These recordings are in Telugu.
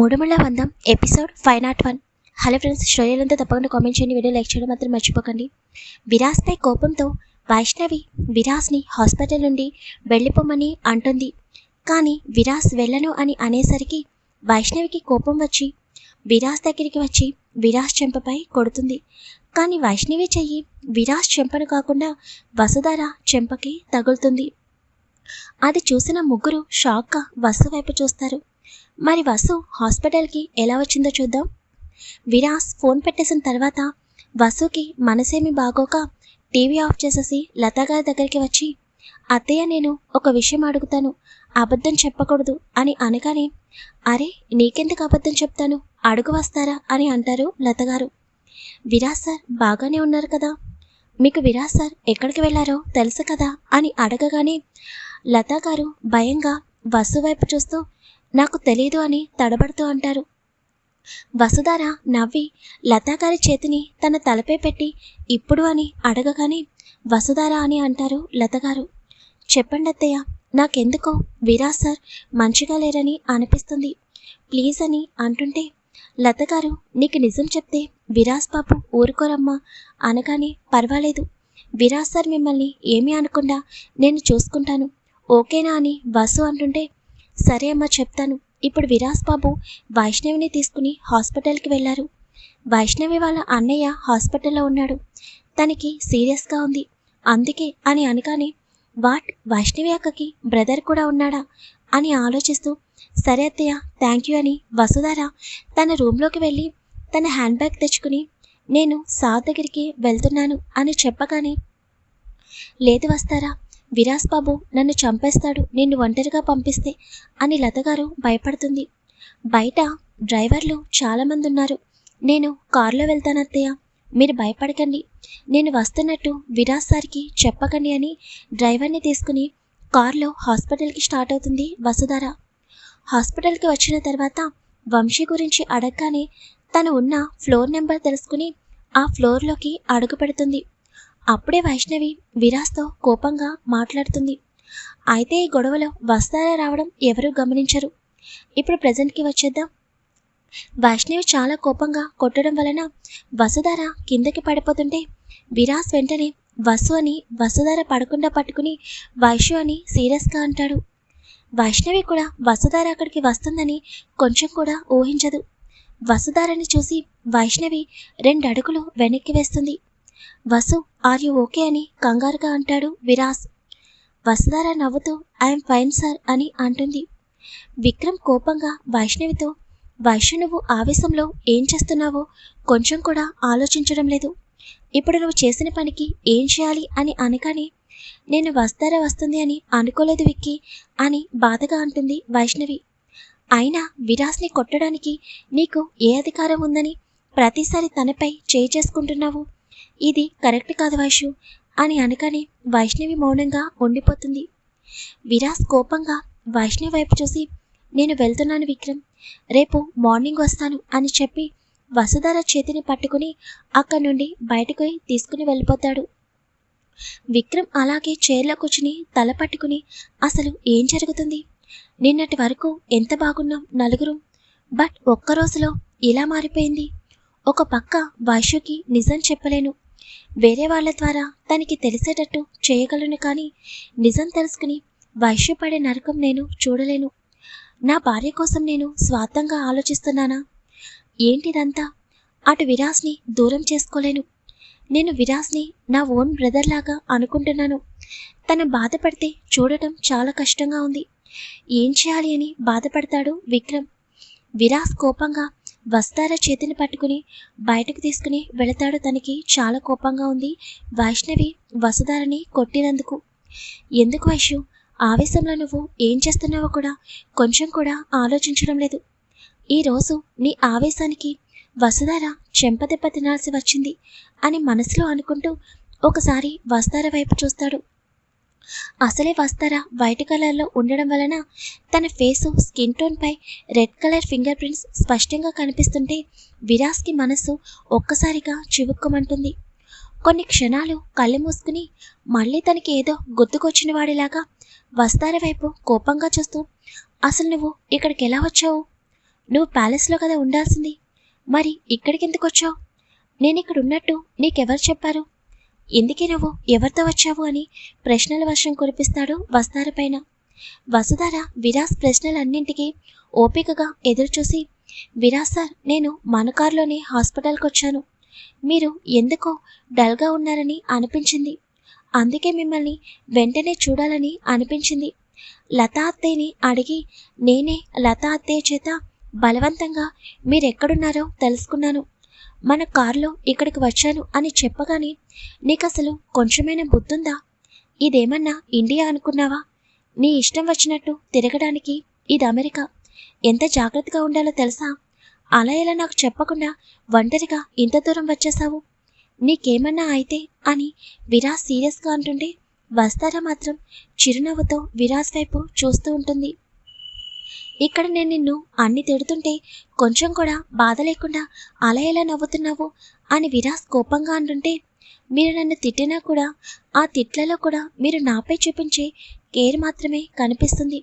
మూడుముళ్ళ వందం episode five nought one. Hello friends శ్రోయలంతా తప్పకుండా కామెంట్ చేయండి వీడియో లైక్ చేయడం మాత్రం మర్చిపోకండి. విరాస్పై కోపంతో వైష్ణవి విరాస్ని హాస్పిటల్ నుండి వెళ్ళిపోమని అంటుంది. కానీ విరాస్ వెళ్ళను అని అనేసరికి వైష్ణవికి కోపం వచ్చి విరాస్ దగ్గరికి వచ్చి విరాస్ చెంపపై కొడుతుంది. కానీ వైష్ణవి చెయ్యి విరాస్ చెంపను కాకుండా వసుధార చెంపకి తగులుతుంది. అది చూసిన ముగ్గురు షాక్గా వసు వైపు చూస్తారు. మరి వసు హాస్పిటల్కి ఎలా వచ్చిందో చూద్దాం. విరాస్ ఫోన్ పెట్టేసిన తర్వాత వసుకి మనసేమి బాగోక టీవీ ఆఫ్ చేసేసి లతా గారి దగ్గరికి వచ్చి అత్తయ్య నేను ఒక విషయం అడుగుతాను అబద్ధం చెప్పకూడదు అని అనగానే అరే నీకెందుకు అబద్ధం చెప్తాను అడుగు వస్తారా అని అంటారు లతగారు విరాజ్ విరాస్ సార్ బాగానే ఉన్నారు కదా మీకు విరాస్ సార్ ఎక్కడికి వెళ్ళారో తెలుసు కదా అని అడగగానే లతా గారు భయంగా వసు వైపు చూస్తూ నాకు తెలీదు అని తడబడుతూ అంటారు. వసుధార నవ్వి లతాగారి చేతిని తన తలపై పెట్టి ఇప్పుడు అని అడగగానే వసుధార అని అంటారు లతగారు. చెప్పండి అత్తయ్య నాకెందుకో విరాజ్ సార్ మంచిగా లేరని అనిపిస్తుంది. ప్లీజ్ అని అంటుంటే లతగారు నీకు నిజం చెప్తే విరాజ్ బాబు ఊరుకోరమ్మా అనగానే పర్వాలేదు. విరాజ్ సార్ మిమ్మల్ని ఏమీ అనకుండా నేను చూసుకుంటాను. ఓకేనా అని వసు అంటుంటే సరే అమ్మా చెప్తాను. ఇప్పుడు విరాస్ బాబు వైష్ణవిని తీసుకుని హాస్పిటల్కి వెళ్ళారు. వైష్ణవి వాళ్ళ అన్నయ్య హాస్పిటల్లో ఉన్నాడు. తనకి సీరియస్గా ఉంది. అందుకే అని అనగానే వాట్? వైష్ణవి అక్కకి బ్రదర్ కూడా ఉన్నాడా? అని ఆలోచిస్తూ సరే అత్తయ్య థ్యాంక్ యూ అని వసుధార తన రూమ్లోకి వెళ్ళి తన హ్యాండ్ బ్యాగ్ తెచ్చుకుని నేను సార్ దగ్గరికి వెళ్తున్నాను అని చెప్పగానే లేదు వస్తారా? విరాస్ బాబు నన్ను చంపేస్తాడు నిన్ను ఒంటరిగా పంపిస్తే అని లతగారు భయపడుతుంది. బయట డ్రైవర్లు చాలామంది ఉన్నారు నేను కారులో వెళ్తానత్తయ్య మీరు భయపడకండి. నేను వస్తున్నట్టు విరాజ్ సార్కి చెప్పకండి అని డ్రైవర్ని తీసుకుని కారులో హాస్పిటల్కి స్టార్ట్ అవుతుంది వసుధార. హాస్పిటల్కి వచ్చిన తర్వాత వంశీ గురించి అడగగానే తను ఉన్న ఫ్లోర్ నెంబర్ తెలుసుకుని ఆ ఫ్లోర్లోకి అడుగు పెడుతుంది. అప్పుడే వైష్ణవి విరాస్తో కోపంగా మాట్లాడుతుంది. అయితే ఈ గొడవలో వస్తారా రావడం ఎవరూ గమనించరు. ఇప్పుడు ప్రజెంట్కి వచ్చేద్దాం. వైష్ణవి చాలా కోపంగా కొట్టడం వలన వసుధార కిందకి పడిపోతుంటే విరాస్ వెంటనే వసు అని వసుధార పడకుండా పట్టుకుని వైషు అని సీరియస్గా అంటాడు. వైష్ణవి కూడా వసుధార అక్కడికి వస్తుందని కొంచెం కూడా ఊహించదు. వసుధారని చూసి వైష్ణవి రెండు అడుగులు వెనక్కి వేస్తుంది. వసు ఆర్ యు ఓకే అని కంగారుగా అంటాడు విరాస్. వసుధార నవ్వుతూ ఐఎమ్ ఫైన్ సార్ అని అంటుంది. విక్రమ్ కోపంగా వైష్ణవితో వైష్ణ నువ్వు ఆవేశంలో ఏం చేస్తున్నావో కొంచెం కూడా ఆలోచించడం లేదు. ఇప్పుడు నువ్వు చేసిన పనికి ఏం చేయాలి అని అనగానే నేను వస్తారా వస్తుంది అని అనుకోలేదు విక్కి అని బాధగా అంటుంది వైష్ణవి. అయినా విరాస్ని కొట్టడానికి నీకు ఏ అధికారం ఉందని ప్రతిసారి తనపై చేయి చేసుకుంటున్నావు? ఇది కరెక్ట్ కాదు వైషు అని అనగానే వైష్ణవి మౌనంగా ఉండిపోతుంది. విరాస్ కోపంగా వైష్ణవి వైపు చూసి నేను వెళ్తున్నాను విక్రమ్ రేపు మార్నింగ్ వస్తాను అని చెప్పి వసుధార చేతిని పట్టుకుని అక్కడి నుండి బయటకు తీసుకుని వెళ్ళిపోతాడు. విక్రమ్ అలాగే చైర్లో కూర్చుని తల పట్టుకుని అసలు ఏం జరుగుతుంది? నిన్నటి వరకు ఎంత బాగున్నాం నలుగురు బట్ ఒక్క రోజులో ఇలా మారిపోయింది. ఒక పక్క వైశ్యుకి నిజం చెప్పలేను. వేరే వాళ్ళ ద్వారా తనకి తెలిసేటట్టు చేయగలను కానీ నిజం తెలుసుకుని వైశ్యపడే నరకం నేను చూడలేను. నా భార్య కోసం నేను స్వార్థంగా ఆలోచిస్తున్నానా? ఏంటిదంతా? అటు విరాస్ని దూరం చేసుకోలేను. నేను విరాస్ని నా ఓన్ బ్రదర్ లాగా అనుకుంటున్నాను. తను బాధపడితే చూడటం చాలా కష్టంగా ఉంది. ఏం చేయాలి అని బాధపడతాడు విక్రమ్. విరాస్ కోపంగా వస్తార చేతిని పట్టుకుని? బయటకు తీసుకుని వెళతాడు తనకి చాలా కోపంగా ఉంది. వైష్ణవి వసుధారని కొట్టినందుకు. ఎందుకు వైషు ఆవేశంలో నువ్వు ఏం చేస్తున్నావో కూడా కొంచెం కూడా ఆలోచించడం లేదు. ఈరోజు నీ ఆవేశానికి వసుధార చెంపదెబ్బ తినాల్సి వచ్చింది అని మనసులో అనుకుంటూ ఒకసారి వస్తార వైపు చూస్తాడు. అసలే వస్తారా? వైట్ కలర్లో ఉండడం వలన తన ఫేసు స్కిన్ టోన్పై రెడ్ కలర్ ఫింగర్ ప్రింట్స్ స్పష్టంగా కనిపిస్తుంటే విరాస్కి మనసు ఒక్కసారిగా చివుక్కుమంటుంది. కొన్ని క్షణాలు కళ్ళు మూసుకుని మళ్ళీ తనకి ఏదో గుర్తుకొచ్చిన వాడిలాగా వస్తార వైపు కోపంగా చూస్తూ అసలు నువ్వు ఇక్కడికి ఎలా వచ్చావు? నువ్వు ప్యాలెస్లో కదా ఉండాల్సింది. మరి ఇక్కడికి ఎందుకు వచ్చావు? నేను ఇక్కడ ఉన్నట్టు నీకెవరు చెప్పారు? ఎందుకే నువ్వు? ఎవరితో వచ్చావు అని ప్రశ్నల వర్షం కురిపిస్తాడు వస్తార పైన. వసుధార విరాస్ ప్రశ్నలన్నింటికీ ఓపికగా ఎదురుచూసి విరాస్ సార్ నేను మన కారులోనే హాస్పిటల్కి వచ్చాను. మీరు ఎందుకో డల్గా ఉన్నారని అనిపించింది. అందుకే మిమ్మల్ని వెంటనే చూడాలని అనిపించింది. లతా అత్తయ్యని అడిగి నేనే లతా అత్తయ్య చేత బలవంతంగా మీరెక్కడున్నారో తెలుసుకున్నాను. మన కారులో ఇక్కడికి వచ్చాను అని చెప్పగానే నీకు అసలు కొంచెమైనా బుద్ధుందా? ఇదేమన్నా ఇండియా అనుకున్నావా? నీ ఇష్టం వచ్చినట్టు తిరగడానికి ఇది అమెరికా. ఎంత జాగ్రత్తగా ఉండాలో తెలుసా? అలా ఎలా నాకు చెప్పకుండా ఒంటరిగా ఇంత దూరం వచ్చేసావు నీకేమన్నా అయితే అని విరాజ్ సీరియస్గా అంటుంటే వస్తారా మాత్రం చిరునవ్వుతో విరాజ్ వైపు చూస్తూ ఉంటుంది. ఇక్కడ నేను నిన్ను అన్ని తిడుతుంటే కొంచెం కూడా బాధ లేకుండా అలా ఎలా నవ్వుతున్నావు అని విరాస్ కోపంగా అంటుంటే మీరు నన్ను తిట్టినా కూడా ఆ తిట్లలో కూడా మీరు నాపై చూపించే కేర్ మాత్రమే కనిపిస్తుంది.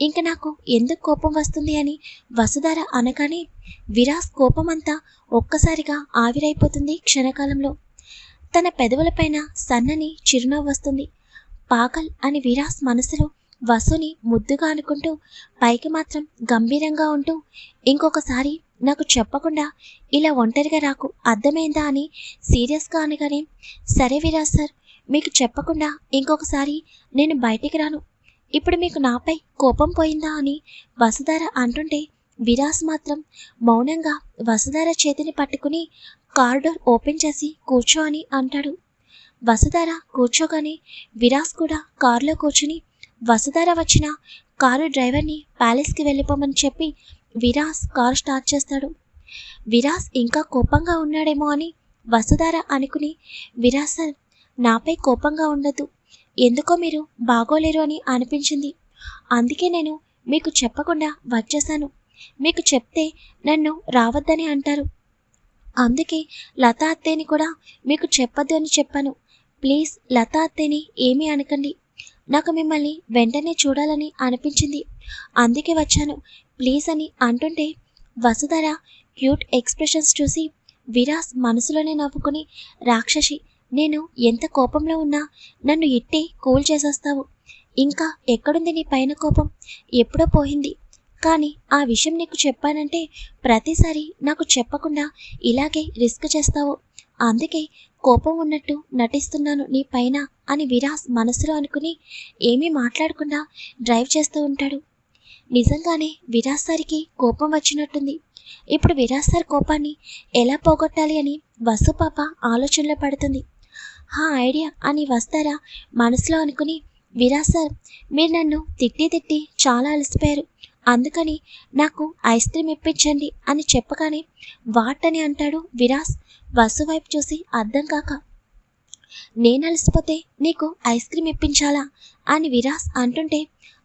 ఇంక నాకు ఎందుకు కోపం వస్తుంది అని వసుధార అనగానే విరాస్ కోపమంతా ఒక్కసారిగా ఆవిరైపోతుంది క్షణకాలంలో. తన పెదవులపైన సన్నని చిరునవ్వు వస్తుంది. పాకల్ అని విరాస్ మనసులో వసుని ముద్దుగా అనుకుంటూ పైకి మాత్రం గంభీరంగా ఉంటూ ఇంకొకసారి నాకు చెప్పకుండా ఇలా ఒంటరిగా రాకు అర్థమైందా అని సీరియస్గా అనగానే సరే విరాజ్ సార్ మీకు చెప్పకుండా ఇంకొకసారి నేను బయటికి రాను. ఇప్పుడు మీకు నాపై కోపం పోయిందా అని వసుధార అంటుంటే విరాస్ మాత్రం మౌనంగా వసుధార చేతిని పట్టుకుని కారిడోర్ ఓపెన్ చేసి కూర్చో అని అంటాడు. వసుధార కూర్చోగానే విరాస్ కూడా కారులో కూర్చుని వసుధార వచ్చిన కారు డ్రైవర్ని ప్యాలెస్కి వెళ్ళిపోమని చెప్పి విరాస్ కారు స్టార్ట్ చేస్తాడు. విరాస్ ఇంకా కోపంగా ఉన్నాడేమో అని వసుధార అనుకుని విరాస్ సార్ నాపై కోపంగా ఉండదు ఎందుకో మీరు బాగోలేరు అని అనిపించింది. అందుకే నేను మీకు చెప్పకుండా వచ్చేసాను. మీకు చెప్తే నన్ను రావద్దని అంటారు. అందుకే లతా అత్తేని కూడా మీకు చెప్పొద్దు అని చెప్పాను. ప్లీజ్ లతా అత్తేని ఏమీ అనకండి. నాకు మిమ్మల్ని వెంటనే చూడాలని అనిపించింది. అందుకే వచ్చాను. ప్లీజ్ అని అంటుంటే వసుధర క్యూట్ ఎక్స్ప్రెషన్స్ చూసి విరాస్ మనసులోనే నవ్వుకుని రాక్షసి నేను ఎంత కోపంలో ఉన్నా నన్ను ఇట్టే కూల్ చేసేస్తావు. ఇంకా ఎక్కడుంది నీ పైన కోపం? ఎప్పుడో పోయింది. కానీ ఆ విషయం నీకు చెప్పానంటే ప్రతిసారి నాకు చెప్పకుండా ఇలాగే రిస్క్ చేస్తావు. అందుకే కోపం ఉన్నట్టు నటిస్తున్నాను నీ పైన అని విరాస్ మనసులో అనుకుని ఏమీ మాట్లాడకుండా డ్రైవ్ చేస్తూ ఉంటాడు. నిజంగానే విరాస్ సార్కి కోపం వచ్చినట్టుంది. ఇప్పుడు విరాస్ సార్ కోపాన్ని ఎలా పోగొట్టాలి అని వసు పాప ఆలోచనలో పడుతుంది. హా ఐడియా అని వస్తారా మనసులో అనుకుని విరాస్ సార్ మీరు నన్ను తిట్టి తిట్టి చాలా అలసిపోయారు. అందుకని నాకు ఐస్ క్రీమ్ ఇప్పించండి అని చెప్పగానే వాట్ అని అంటాడు విరాస్. వసు వైపు చూసి అర్థం కాక నేను అలసిపోతే నీకు ఐస్ క్రీమ్ ఇప్పించాలా? అని విరాస్ అంటుంటే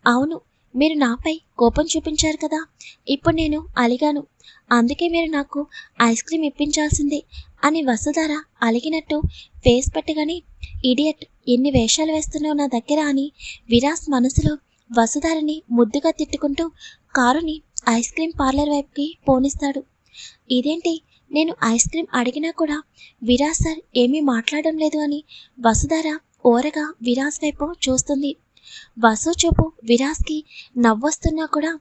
అవును మీరు నాపై కోపం చూపించారు కదా ఇప్పుడు నేను అలిగాను. అందుకే మీరు నాకు ఐస్ క్రీమ్ ఇప్పించాల్సిందే అని వసుధార అలిగినట్టు ఫేస్ పెట్టగానే ఇడియట్ ఎన్ని వేషాలు వేస్తున్నావు నా దగ్గర? అని విరాస్ మనసులో వసుధారని ముద్దుగా తిట్టుకుంటూ కారుని ఐస్ క్రీమ్ పార్లర్ వైపుకి పోనిస్తాడు. ఇదేంటి? నేను ఐస్ క్రీమ్ అడిగినా కూడా విరాస్ సార్ ఏమీ మాట్లాడడం లేదు అని వసుధార ఓరగా విరాస్ వైపు చూస్తుంది. వసు చూపు విరాస్కి నవ్వొస్తున్నా కూడా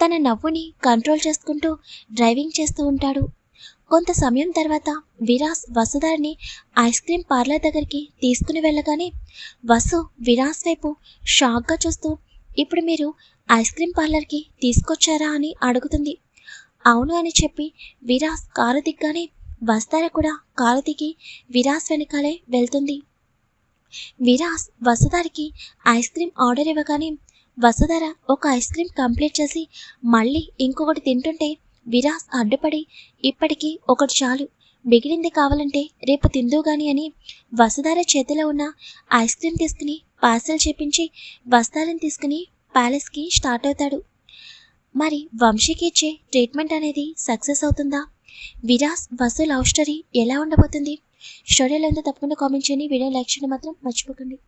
తన నవ్వుని కంట్రోల్ చేసుకుంటూ డ్రైవింగ్ చేస్తూ ఉంటాడు. కొంత సమయం తర్వాత విరాస్ వసుధారిని ఐస్ క్రీమ్ పార్లర్ దగ్గరికి తీసుకుని వెళ్ళగానే వసు విరాస్ వైపు షాక్గా చూస్తూ ఇప్పుడు మీరు ఐస్ క్రీమ్ పార్లర్కి తీసుకొచ్చారా? అని అడుగుతుంది. అవును అని చెప్పి విరాస్ కారు దిగ్గానే వస్తార కూడా కారు దిగి విరాస్ వెనకాలే వెళ్తుంది. విరాస్ వసుధారికి ఐస్ క్రీమ్ ఆర్డర్ ఇవ్వగానే వసుధర ఒక ఐస్ క్రీమ్ కంప్లీట్ చేసి మళ్ళీ ఇంకొకటి తింటుంటే విరాస్ అడ్డుపడి ఇప్పటికీ ఒకటి చాలు మిగిలింది కావాలంటే రేపు తిందువు కానీ అని వసుధార చేతిలో ఉన్న ఐస్ క్రీమ్ తీసుకుని పార్సల్ చేపించి వస్తాలని తీసుకుని ప్యాలెస్కి స్టార్ట్ అవుతాడు. మరి వంశీకి ఇచ్చే ట్రీట్మెంట్ అనేది సక్సెస్ అవుతుందా? విరాస్ వసు లవ్ స్టోరీ ఎలా ఉండబోతుంది? స్టోరీలో ఉందో తప్పకుండా కామెంట్ చేయండి. వీడియో లైక్ చేయడం మాత్రం మర్చిపోకండి.